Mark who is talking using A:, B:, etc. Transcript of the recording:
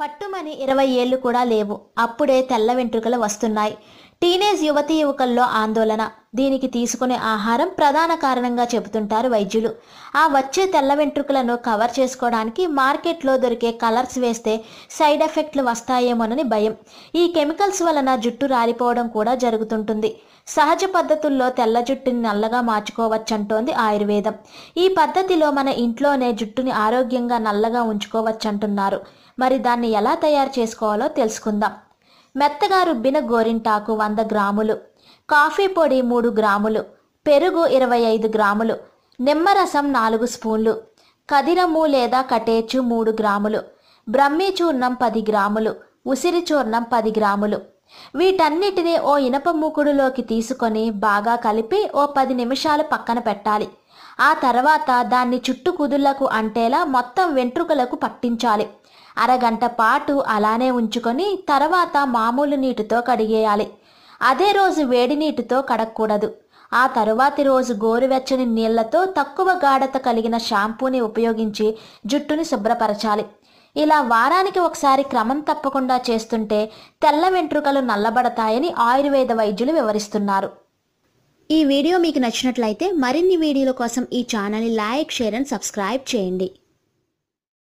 A: పట్టుమని ఇరవై ఏళ్ళు కూడా లేవు. అప్పుడే తెల్ల వెంట్రుకలు వస్తున్నాయి. టీనేజ్ యువతి యువకుల్లో ఆందోళన. దీనికి తీసుకునే ఆహారం ప్రధాన కారణంగా చెబుతుంటారు వైద్యులు. ఆ వచ్చే తెల్ల వెంట్రుకలను కవర్ చేసుకోవడానికి మార్కెట్లో దొరికే కలర్స్ వేస్తే సైడ్ ఎఫెక్ట్లు వస్తాయేమోనని భయం. ఈ కెమికల్స్ వలన జుట్టు రాలిపోవడం కూడా జరుగుతుంటుంది. సహజ పద్ధతుల్లో తెల్ల జుట్టుని నల్లగా మార్చుకోవచ్చంటోంది ఆయుర్వేదం. ఈ పద్ధతిలో మన ఇంట్లోనే జుట్టుని ఆరోగ్యంగా నల్లగా ఉంచుకోవచ్చంటున్నారు. మరి దాన్ని ఎలా తయారు చేసుకోవాలో తెలుసుకుందాం. మెత్తగా రుబ్బిన గోరింటాకు వంద గ్రాములు కాఫీ పొడి మూడు గ్రాములు పెరుగు ఇరవై ఐదు గ్రాములు నిమ్మరసం నాలుగు స్పూన్లు కదిరము లేదా కటేచు మూడు గ్రాములు బ్రహ్మీ చూర్ణం పది గ్రాములు ఉసిరి చూర్ణం పది గ్రాములు. వీటన్నిటిని ఓ ఇనప మూకుడులోకి తీసుకొని బాగా కలిపి ఓ పది నిమిషాలు పక్కన పెట్టాలి. ఆ తర్వాత దాన్ని చుట్టు కుదుళ్ళకు అంటేలా మొత్తం వెంట్రుకలకు పట్టించాలి. అరగంట పాటు అలానే ఉంచుకొని తర్వాత మామూలు నీటితో కడిగేయాలి. అదే రోజు వేడి నీటితో కడగకూడదు ఆ తరువాతి రోజు గోరువెచ్చని నీళ్ళతో తక్కువ గాఢత కలిగిన షాంపూని ఉపయోగించి జుట్టుని శుభ్రపరచాలి. ఇలా వారానికి ఒకసారి క్రమం తప్పకుండా చేస్తుంటే తెల్ల వెంట్రుకలు నల్లబడతాయని ఆయుర్వేద వైద్యులు వివరిస్తున్నారు. ఈ వీడియో మీకు నచ్చినట్లయితే మరిన్ని వీడియోల కోసం ఈ ఛానల్ని లైక్ షేర్ అండ్ సబ్స్క్రైబ్ చేయండి.